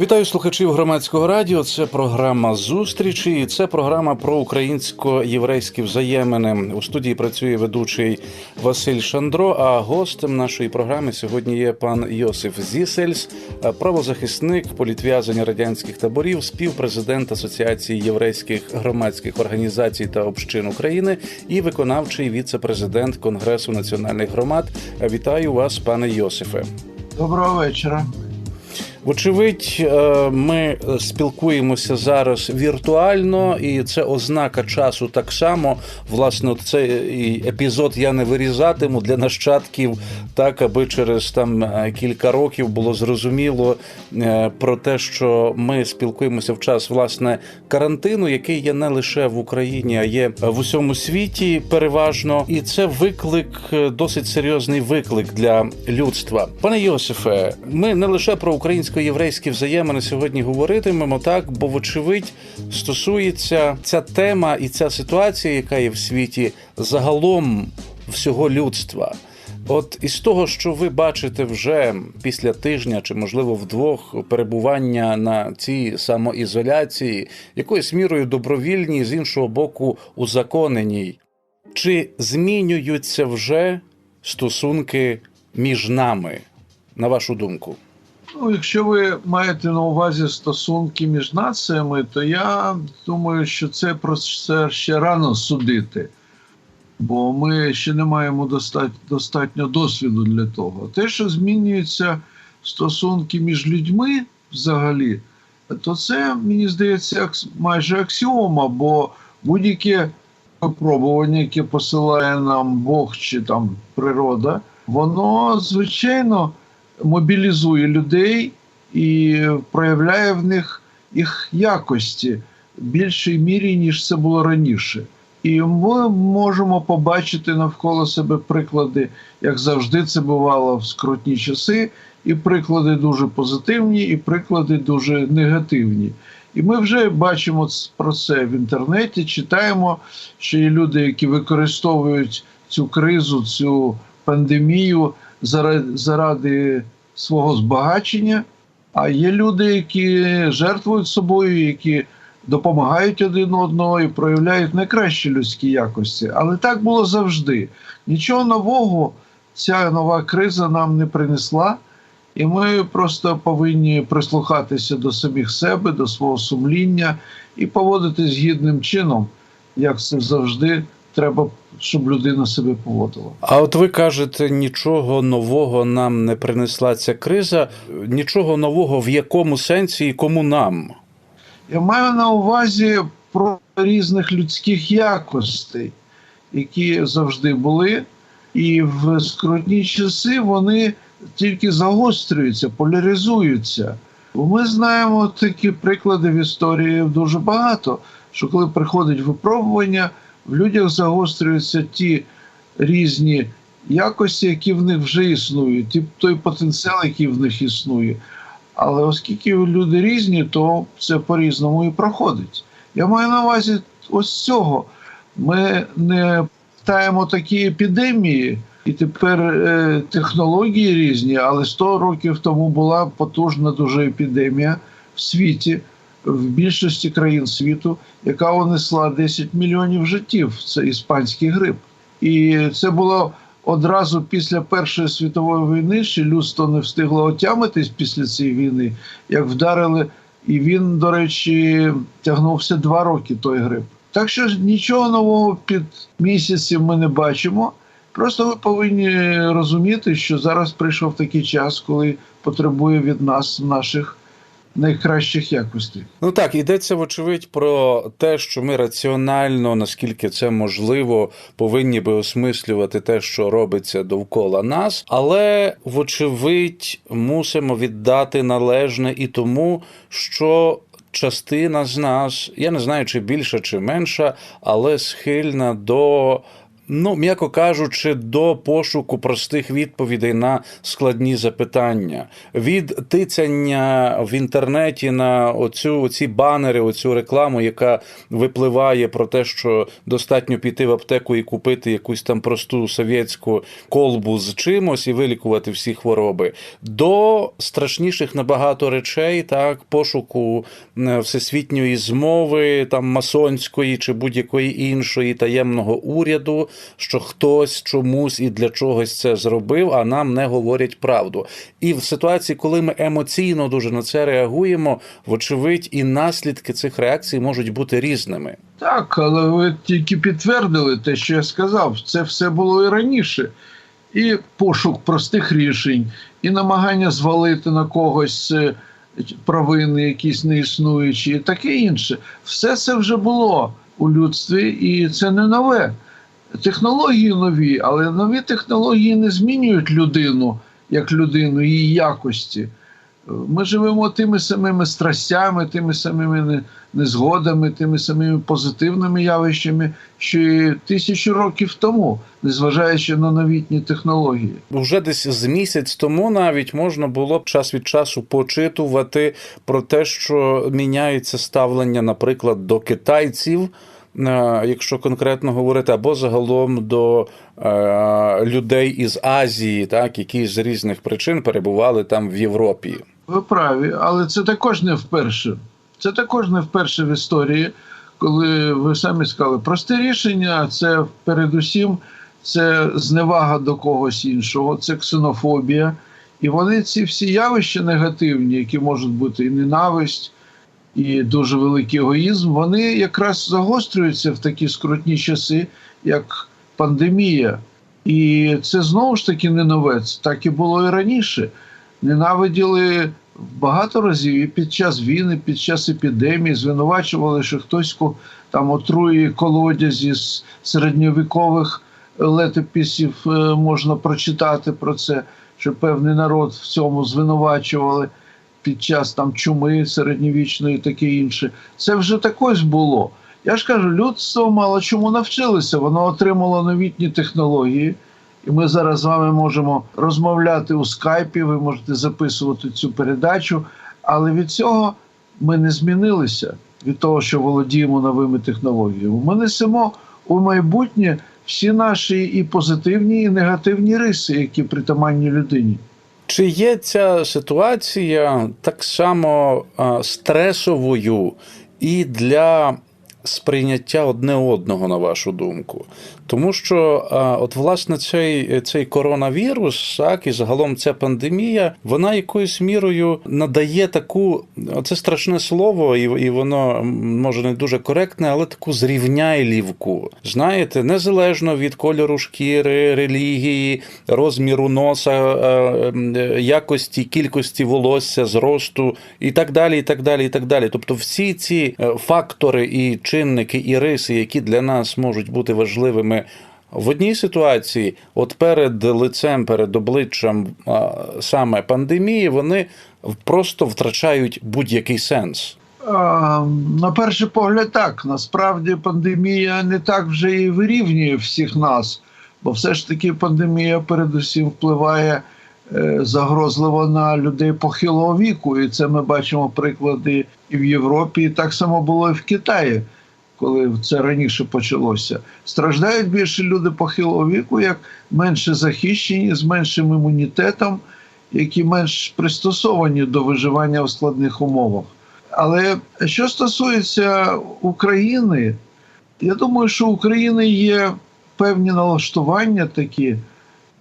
Вітаю слухачів громадського радіо. Це програма зустрічі. і Це програма про українсько-єврейські взаємини. У студії працює ведучий Василь Шандро. А гостем нашої програми сьогодні є пан Йосиф Зісельс, правозахисник, політв'язання радянських таборів, співпрезидент Асоціації єврейських громадських організацій та общин України і виконавчий віце-президент Конгресу національних громад. Вітаю вас, пане Йосифе. Доброго вечора. Вочевидь, е, ми спілкуємося зараз віртуально, і це ознака часу так само. Власне, цей епізод я не вирізатиму для нащадків, так аби через там е, кілька років було зрозуміло е, про те, що ми спілкуємося в час власне карантину, який є не лише в Україні, а є в усьому світі переважно. І це виклик, досить серйозний виклик для людства. Пане Йосифе, ми не лише про українсько-єврейські взаємини сьогодні говоритимемо так, бо вочевидь стосується ця тема і ця ситуація, яка є в світі загалом всього людства. От із того, що ви бачите вже після тижня чи, можливо, вдвох перебування на цій самоізоляції, якоюсь мірою добровільній, з іншого боку, узаконеній, чи змінюються вже стосунки між нами, на вашу думку? Ну, якщо ви маєте на увазі стосунки між націями, то я думаю, що це про це ще рано судити, бо ми ще не маємо достатньо, достатньо досвіду для того. Те, що змінюються стосунки між людьми взагалі, то це, мені здається, майже аксіома, бо будь-яке випробування, яке посилає нам Бог чи там природа, воно звичайно мобілізує людей і проявляє в них їх якості в більшій мірі, ніж це було раніше. І ми можемо побачити навколо себе приклади, як завжди це бувало в скрутні часи, і приклади дуже позитивні, і приклади дуже негативні. І ми вже бачимо про це в інтернеті, читаємо, що є люди, які використовують цю кризу, цю пандемію заради, свого збагачення. А є люди, які жертвують собою, які допомагають один одного і проявляють найкращі людські якості. Але так було завжди. Нічого нового ця нова криза нам не принесла. І ми просто повинні прислухатися до самих себе, до свого сумління і поводитись гідним чином, як це завжди треба, щоб людина себе поводила. А от ви кажете, нічого нового нам не принесла ця криза. Нічого нового в якому сенсі і кому нам? Я маю на увазі про різних людських якостей, які завжди були, і в скрутні часи вони тільки загострюються, поляризуються. Ми знаємо такі приклади в історії дуже багато, що коли приходить випробування, в людях загострюються ті різні якості, які в них вже існують, ті- той потенціал, який в них існує. Але оскільки люди різні, то це по-різному і проходить. Я маю на увазі ось цього. Ми не таємо такі епідемії, і тепер е, технології різні, але 100 років тому була потужна дуже епідемія в світі, в більшості країн світу, яка унесла 10 мільйонів життів. Це іспанський грип. І це було одразу після Першої світової війни, ще людство не встигло отямитись після цієї війни, як вдарили, і він, до речі, тягнувся два роки той грип. Так що нічого нового під місяцем ми не бачимо. Просто ви повинні розуміти, що зараз прийшов такий час, коли потребує від нас наших найкращих якостей. Ну так, йдеться вочевидь про те, що ми раціонально, наскільки це можливо, повинні би осмислювати те, що робиться довкола нас, але вочевидь мусимо віддати належне і тому, що. Частина з нас, я не знаю, чи більша, чи менша, але схильна до ну, м'яко кажучи, до пошуку простих відповідей на складні запитання, від тицяння в інтернеті на оцю оці банери, оцю рекламу, яка випливає про те, що достатньо піти в аптеку і купити якусь там просту совєтську колбу з чимось і вилікувати всі хвороби, до страшніших набагато речей, так, пошуку всесвітньої змови, там масонської чи будь-якої іншої таємного уряду, що хтось чомусь і для чогось це зробив, а нам не говорять правду. І в ситуації, коли ми емоційно дуже на це реагуємо, вочевидь, і наслідки цих реакцій можуть бути різними. Так, але ви тільки підтвердили те, що я сказав. Це все було і раніше. І пошук простих рішень, і намагання звалити на когось е, провини, якісь неіснуючі, і таке інше. Все це вже було у людстві, і це не нове. Технології нові, але нові технології не змінюють людину як людину, її якості. Ми живемо тими самими страстями, тими самими незгодами, тими самими позитивними явищами, що і тисячу років тому, незважаючи на новітні технології. Вже десь з місяць тому навіть можна було б час від часу почитувати про те, що міняється ставлення, наприклад, до китайців. Е, Якщо конкретно говорити, або загалом до е, людей із Азії, так які з різних причин перебували там в Європі. Ви праві, але це також не вперше. Це також не вперше в історії, коли ви самі сказали, просте рішення це передусім це зневага до когось іншого, це ксенофобія. І вони ці всі явища негативні, які можуть бути і ненависть, і дуже великий егоїзм, вони якраз загострюються в такі скрутні часи, як пандемія. І це знову ж таки не нове. Це так і було і раніше. Ненавиділи багато разів і під час війни, під час епідемії, звинувачували, що хтось там отруює колодязі з середньовікових летописів е, можна прочитати про це, що певний народ в цьому звинувачували під час там чуми середньовічної таке інше. Це вже також було. Я ж кажу, людство мало чому навчилося, воно отримало новітні технології. І ми зараз з вами можемо розмовляти у скайпі, ви можете записувати цю передачу, але від цього ми не змінилися від того, що володіємо новими технологіями. Ми несемо у майбутнє всі наші і позитивні, і негативні риси, які притаманні людині. Чи є ця ситуація так само стресовою і для сприйняття одне одного, на вашу думку? Тому що, от, власне, цей, цей коронавірус, так, і загалом ця пандемія, вона якоюсь мірою надає таку, це страшне слово, і, і воно може не дуже коректне, але таку зрівняйлівку. Знаєте, незалежно від кольору шкіри, релігії, розміру носа, е, е, якості, кількості волосся, зросту і так далі. і так далі, і так далі. Тобто, всі ці е, фактори і чинники, і риси, які для нас можуть бути важливими. В одній ситуації, от перед лицем, перед обличчям саме пандемії, вони просто втрачають будь-який сенс. На перший погляд, так. Насправді пандемія не так вже і вирівнює всіх нас, бо все ж таки пандемія передусім впливає е, загрозливо на людей похилого віку. І це ми бачимо приклади і в Європі, і так само було і в Китаї, коли це раніше почалося. Страждають більше люди похилого віку, як менше захищені, з меншим імунітетом, які менш пристосовані до виживання в складних умовах. Але що стосується України, я думаю, що у України є певні налаштування такі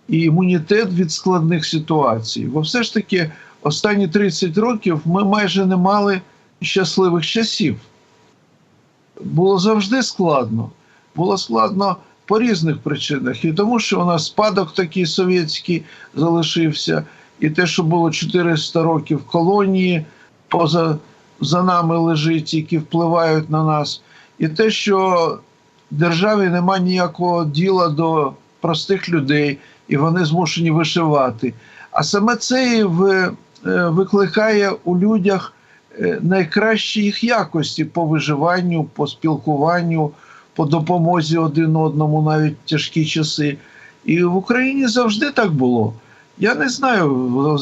і імунітет від складних ситуацій. Бо все ж таки останні 30 років ми майже не мали щасливих часів. Було завжди складно. Було складно по різних причинах. І тому, що у нас спадок такий совєтський залишився, і те, що було 400 років колонії, поза за нами лежить, які впливають на нас, і те, що державі нема ніякого діла до простих людей, і вони змушені вишивати. А саме це і е, викликає у людях найкращі їх якості по виживанню, по спілкуванню, по допомозі один одному навіть тяжкі часи. І в Україні завжди так було. Я не знаю,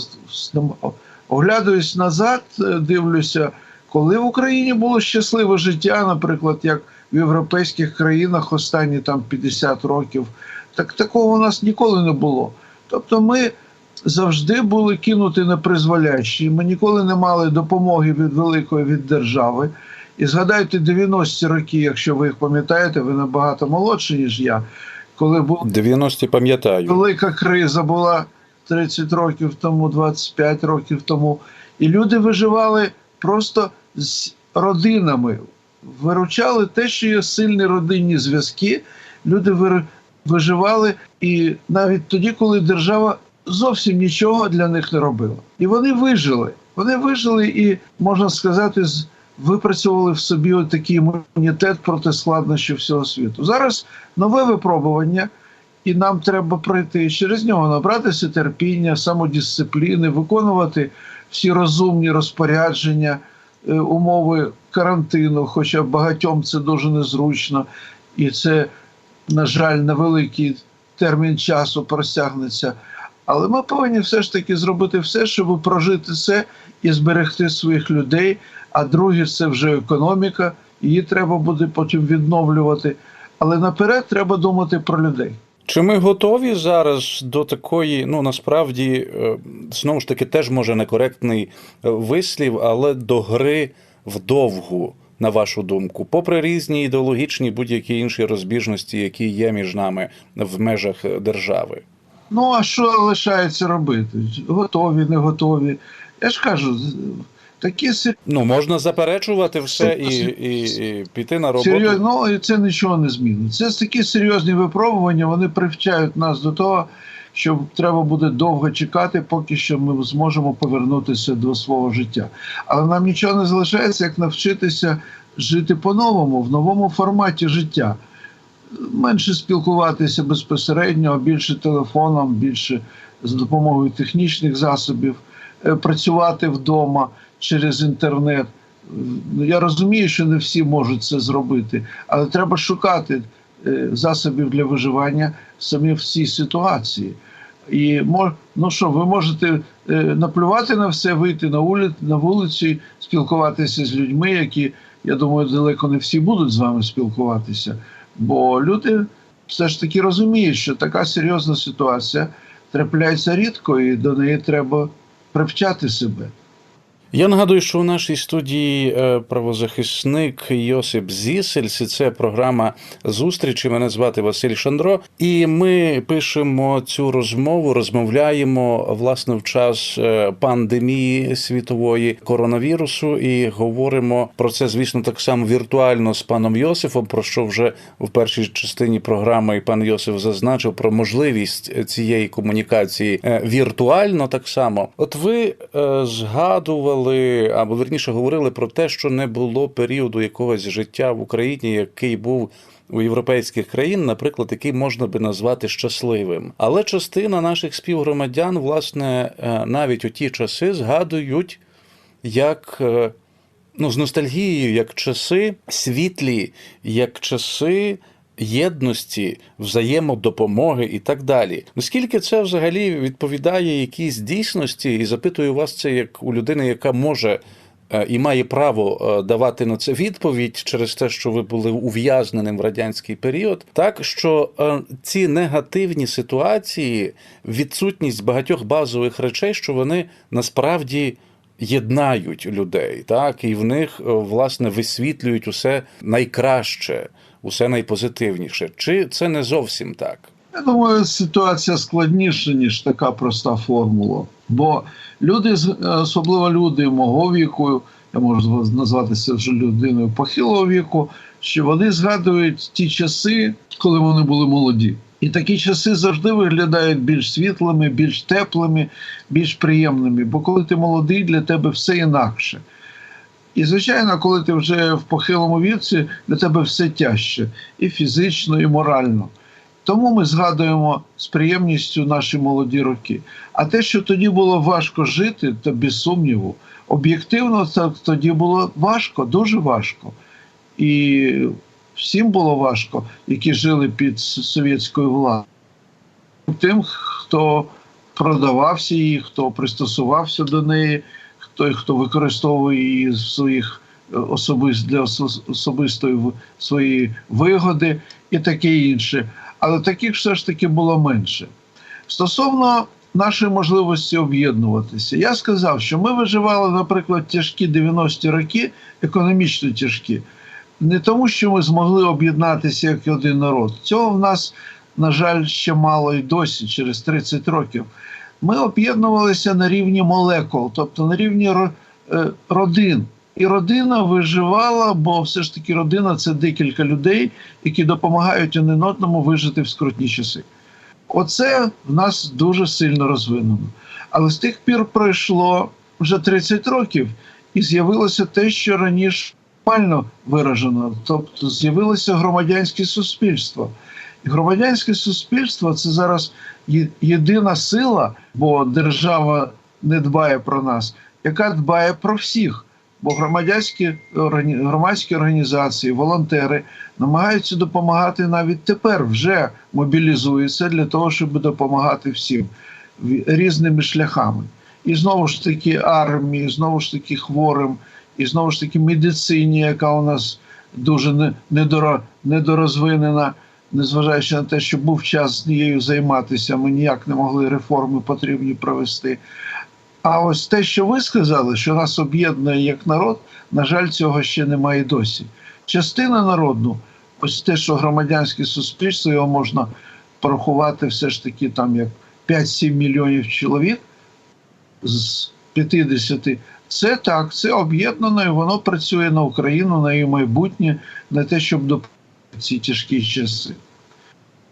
оглядуюсь назад, е, дивлюся, коли в Україні було щасливе життя, наприклад, як в європейських країнах останні там 50 років, так такого у нас ніколи не було. Тобто ми завжди були кинуті на призволящі, ми ніколи не мали допомоги від великої від держави. І згадайте 90-ті роки, якщо ви їх пам'ятаєте, ви набагато молодші, ніж я. Коли була 90-ті пам'ятаю. велика криза була 30 років тому, 25 років тому. І люди виживали просто з родинами, виручали те, що є сильні родинні зв'язки. Люди виживали і навіть тоді, коли держава зовсім нічого для них не робила. І вони вижили. Вони вижили і, можна сказати, випрацювали в собі такий імунітет проти складнощів всього світу. Зараз нове випробування, і нам треба пройти через нього, набратися терпіння, самодисципліни, виконувати всі розумні розпорядження, е, умови карантину, хоча багатьом це дуже незручно, і це, на жаль, на великий термін часу простягнеться. Але ми повинні все ж таки зробити все, щоб прожити це і зберегти своїх людей. А друге, це вже економіка, її треба буде потім відновлювати. Але наперед треба думати про людей. Чи ми готові зараз до такої, ну насправді, е, знову ж таки, теж може некоректний е, вислів, але до гри вдовгу, на вашу думку, попри різні ідеологічні будь-які інші розбіжності, які є між нами в межах е, держави? Ну, а що лишається робити? Готові, не готові. Я ж кажу, такі сер- Ну можна заперечувати все і, і, і піти на роботу. серйозні, ну і це нічого не змінить. Це такі серйозні випробування, вони привчають нас до того, що треба буде довго чекати, поки що ми зможемо повернутися до свого життя. Але нам нічого не залишається, як навчитися жити по-новому, в новому форматі життя. Менше спілкуватися безпосередньо, більше телефоном, більше з допомогою технічних засобів, е, працювати вдома через інтернет. Ну, Я розумію, що не всі можуть це зробити, але треба шукати е, засобів для виживання самі в цій ситуації. І ну що, ви можете е, наплювати на все, вийти на вулицю, на вулиці, спілкуватися з людьми, які, я думаю, далеко не всі будуть з вами спілкуватися. Бо люди все ж таки розуміють, що така серйозна ситуація трапляється рідко, і до неї треба привчати себе. Я нагадую, що у нашій студії е, правозахисник Йосип Зісельс, і це програма зустрічі. Мене звати Василь Шандро, і ми пишемо цю розмову, розмовляємо власне в час е, пандемії світової коронавірусу, і говоримо про це, звісно, так само віртуально з паном Йосифом. Про що вже в першій частині програми пан Йосиф зазначив про можливість цієї комунікації е, віртуально так само. От ви е, згадували або верніше говорили про те, що не було періоду якогось життя в Україні, який був. У європейських країн, наприклад, який можна би назвати щасливим, але частина наших співгромадян, власне, е, навіть у ті часи згадують як е, ну, з ностальгією, як часи світлі, як часи єдності, взаємодопомоги і так далі. Наскільки це взагалі відповідає якійсь дійсності, і запитую вас це як у людини, яка може. е, І має право е, давати на це відповідь через те, що ви були ув'язненим в радянський період, так що е, ці негативні ситуації, відсутність багатьох базових речей, що вони насправді єднають людей, так і в них е, власне висвітлюють усе найкраще, усе найпозитивніше. Чи це не зовсім так? Я думаю, ситуація складніша, ніж така проста формула. Бо люди, з- особливо люди мого віку, я можу назватися вже людиною похилого віку, що вони згадують ті часи, коли вони були молоді. І такі часи завжди виглядають більш світлими, більш теплими, більш приємними. Бо коли ти молодий, для тебе все інакше. І, звичайно, коли ти вже в похилому віці, для тебе все тяжче і фізично, і морально. Тому ми згадуємо з приємністю наші молоді роки. А те, що тоді було важко жити, то без сумніву, об'єктивно це тоді було важко, дуже важко. І всім було важко, які жили під совєтською владою. Тим, хто продавався її, хто пристосувався до неї, той, хто використовує її в своїх е, особис, для особистої своєї вигоди і таке інше. Але таких все ж таки було менше. Стосовно нашої можливості об'єднуватися, я сказав, що ми виживали, наприклад, тяжкі 90-ті роки, економічно тяжкі, не тому, що ми змогли об'єднатися як один народ. Цього в нас, на жаль, ще мало і досі, через 30 років. Ми об'єднувалися на рівні молекул, тобто на рівні е, родин. І родина виживала, бо все ж таки родина це декілька людей, які допомагають один одному вижити в скрутні часи. Оце в нас дуже сильно розвинено. Але з тих пір пройшло вже 30 років, і з'явилося те, що раніше нормально виражено, тобто з'явилося громадянське суспільство. І громадянське суспільство це зараз єдина сила, бо держава не дбає про нас, яка дбає про всіх. Бо громадянські громадські організації, волонтери намагаються допомагати навіть тепер, вже мобілізуються для того, щоб допомагати всім різними шляхами. І знову ж таки армії, знову ж таки хворим, і знову ж таки медицині, яка у нас дуже недоро, недорозвинена, незважаючи на те, що був час нею займатися, ми ніяк не могли реформи потрібні провести. А ось те, що ви сказали, що нас об'єднує як народ, на жаль, цього ще немає досі. Частина народу, ось те, що громадянське суспільство, його можна порахувати все ж таки там як 5-7 мільйонів чоловік з 50, це так, це об'єднано і воно працює на Україну, на її майбутнє, на те, щоб допомогти ці тяжкі часи.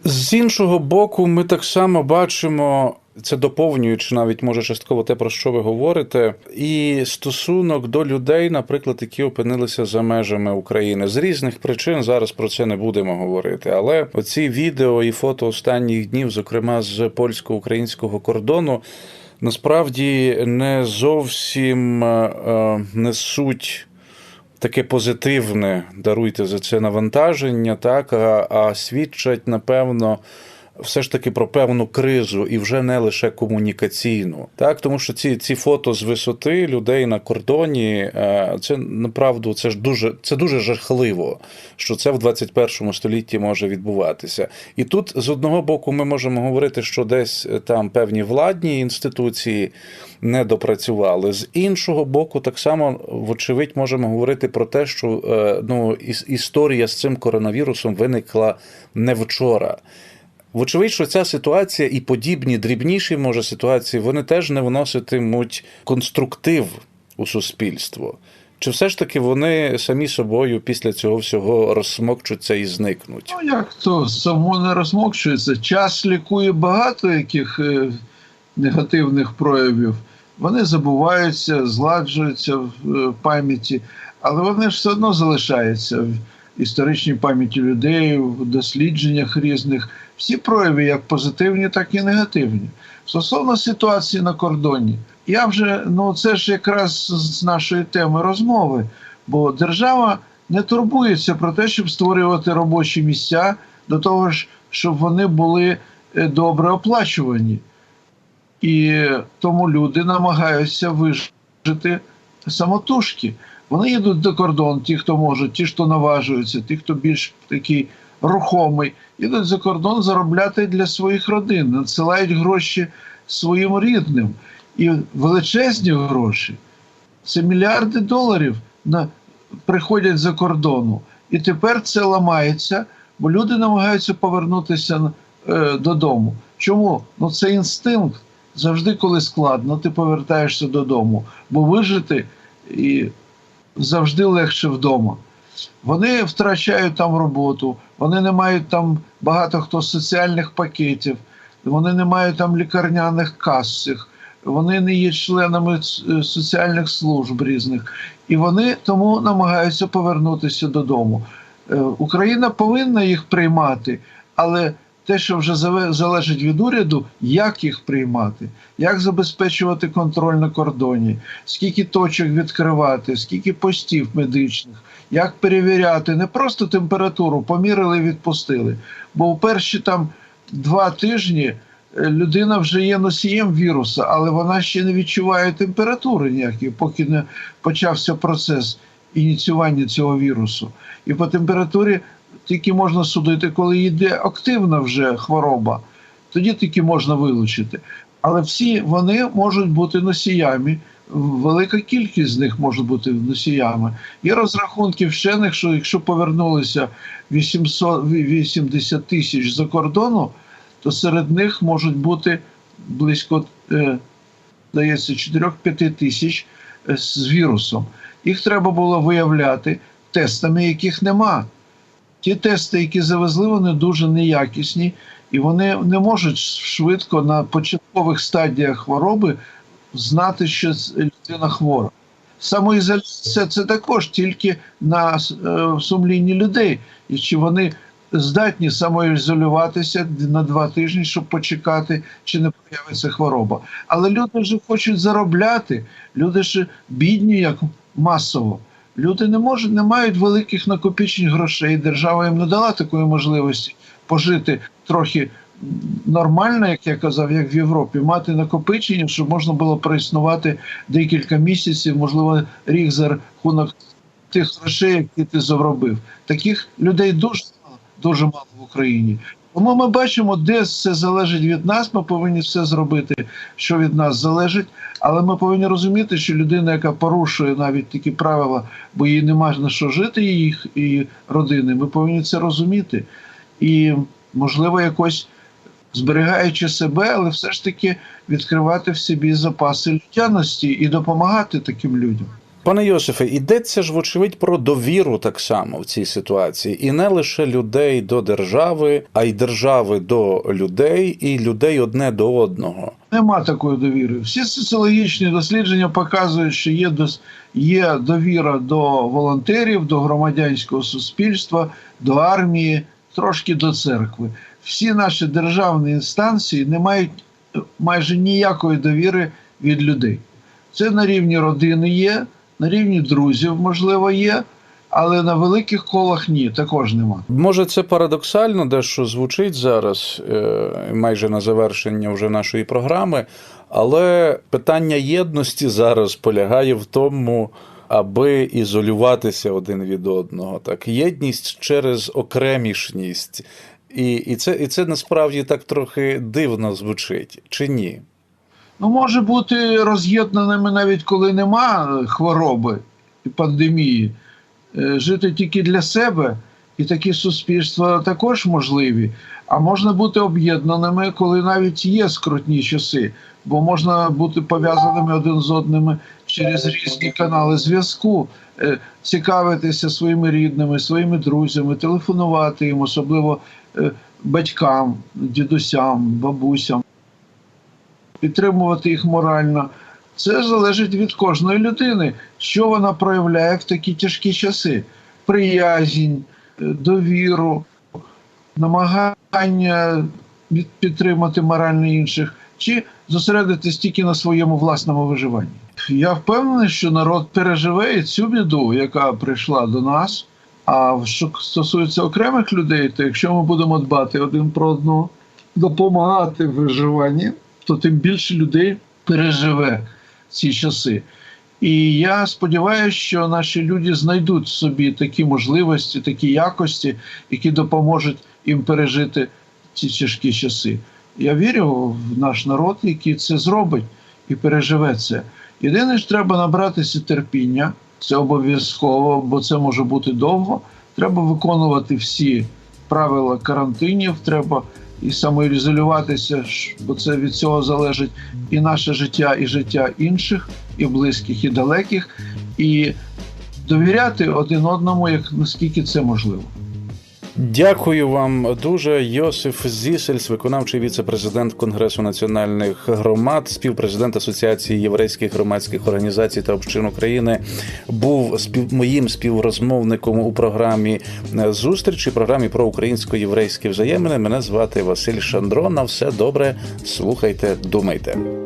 З іншого боку, ми так само бачимо. Це доповнюючи навіть може частково те, про що ви говорите, і стосунок до людей, наприклад, які опинилися за межами України з різних причин. Зараз про це не будемо говорити. Але оці відео і фото останніх днів, зокрема з польсько-українського кордону, насправді не зовсім е, несуть таке позитивне, даруйте за це навантаження, так, а, а свідчать, напевно, все ж таки про певну кризу і вже не лише комунікаційну. Так, тому що ці, ці фото з висоти людей на кордоні, е, це направду це ж дуже це дуже жахливо, що це в 21 столітті може відбуватися. І тут з одного боку ми можемо говорити, що десь е, там певні владні інституції не допрацювали. З іншого боку, так само вочевидь можемо говорити про те, що е, ну, іс- історія з цим коронавірусом виникла не вчора. Вочевидь, що ця ситуація і подібні дрібніші може ситуації, вони теж не вноситимуть конструктив у суспільство. Чи все ж таки вони самі собою після цього всього розсмокчуться і зникнуть? Ну, як то само не розмокшується. Час лікує багато яких е, негативних проявів. Вони забуваються, зладжуються в е, пам'яті, але вони ж все одно залишаються в історичній пам'яті людей, в дослідженнях різних. Всі прояви, як позитивні, так і негативні. Стосовно ситуації на кордоні, я вже ну це ж якраз з нашої теми розмови, бо держава не турбується про те, щоб створювати робочі місця до того ж, щоб вони були е, добре оплачувані. І тому люди намагаються вижити самотужки. Вони їдуть до кордону, ті, хто можуть, ті, хто наважуються, ті, хто більш такий рухомий, їдуть за кордон заробляти для своїх родин, надсилають гроші своїм рідним. І величезні гроші. Це мільярди доларів на, приходять за кордону. І тепер це ламається, бо люди намагаються повернутися е, додому. Чому? Ну це інстинкт. Завжди, коли складно, ти повертаєшся додому, бо вижити і завжди легше вдома. Вони втрачають там роботу, вони не мають там багато хто соціальних пакетів, вони не мають там лікарняних кас вони не є членами е, соціальних служб різних, і вони тому намагаються повернутися додому. Е, Україна повинна їх приймати, але те, що вже залежить від уряду, як їх приймати, як забезпечувати контроль на кордоні, скільки точок відкривати, скільки постів медичних, як перевіряти не просто температуру, поміряли і відпустили. Бо у перші там два тижні е, людина вже є носієм віруса, але вона ще не відчуває температури ніякої, поки не почався процес ініціювання цього вірусу. І по температурі тільки можна судити, коли йде активна вже хвороба. Тоді тільки можна вилучити. Але всі вони можуть бути носіями. Велика кількість з них може бути носіями. Є розрахунки вчених, що якщо повернулися 800, 80 тисяч за кордону, то серед них можуть бути близько, е, здається, 4-5 тисяч е, з вірусом. Їх треба було виявляти тестами, яких нема. Ті тести, які завезли, вони дуже неякісні, і вони не можуть швидко на початкових стадіях хвороби знати, що людина хвора. Самоізоляція це також тільки на е, сумлінні людей, і чи вони здатні самоізолюватися на два тижні, щоб почекати, чи не появиться хвороба. Але люди ж хочуть заробляти, люди ж бідні, як масово. Люди не можуть, не мають великих накопичень грошей. Держава їм не дала такої можливості пожити трохи нормально, як я казав, як в Європі, мати накопичення, щоб можна було проіснувати декілька місяців, можливо, рік за рахунок тих грошей, які ти заробив. Таких людей дуже мало, дуже мало в Україні. Тому ми бачимо, де все залежить від нас. Ми повинні все зробити, що від нас залежить. Але ми повинні розуміти, що людина, яка порушує навіть такі правила, бо їй немає на що жити, її і родини, ми повинні це розуміти. І, можливо, якось зберігаючи себе, але все ж таки відкривати в собі запаси людяності і допомагати таким людям. Пане Йосифе, йдеться ж, вочевидь, про довіру так само в цій ситуації, і не лише людей до держави, а й держави до людей, і людей одне до одного. Нема такої довіри. Всі соціологічні дослідження показують, що є є довіра до волонтерів, до громадянського суспільства, до армії, трошки до церкви. Всі наші державні інстанції не мають е, майже ніякої довіри від людей. Це на рівні родини є, на рівні друзів, можливо, є, але на великих колах ні, також нема. Може, це парадоксально, дещо звучить зараз, е, майже на завершення вже нашої програми, але питання єдності зараз полягає в тому, аби ізолюватися один від одного. Так, єдність через окремішність. І, і, це, і це насправді так трохи дивно звучить, чи ні? Ну, може бути роз'єднаними навіть коли нема хвороби і пандемії. Е, Жити тільки для себе, і такі суспільства також можливі. А можна бути об'єднаними, коли навіть є скрутні часи, бо можна бути пов'язаними один з одним через різні канали зв'язку, е, цікавитися своїми рідними, своїми друзями, телефонувати їм, особливо е, батькам, дідусям, бабусям підтримувати їх морально. Це залежить від кожної людини, що вона проявляє в такі тяжкі часи: приязнь, е, довіру, намагання підтримати морально інших, чи зосередитись тільки на своєму власному виживанні. Я впевнений, що народ переживе цю біду, яка прийшла до нас. А що стосується окремих людей, то якщо ми будемо дбати один про одного, допомагати в виживанні, то тим більше людей переживе ці часи. І я сподіваюся, що наші люди знайдуть собі такі можливості, такі якості, які допоможуть їм пережити ці тяжкі часи. Я вірю в наш народ, який це зробить і переживе це. Єдине ж треба набратися терпіння, це обов'язково, бо це може бути довго. Треба виконувати всі правила карантинів, треба і самоізолюватися, бо це від цього залежить і наше життя, і життя інших, і близьких, і далеких, і довіряти один одному, як наскільки це можливо. Дякую вам дуже. Йосиф Зісельс, виконавчий віце-президент Конгресу національних громад, співпрезидент Асоціації єврейських громадських організацій та общин України, був спів... моїм співрозмовником у програмі е, зустрічі, програмі про українсько-єврейські взаємини. Мене звати Василь Шандро. На все добре. Слухайте, думайте.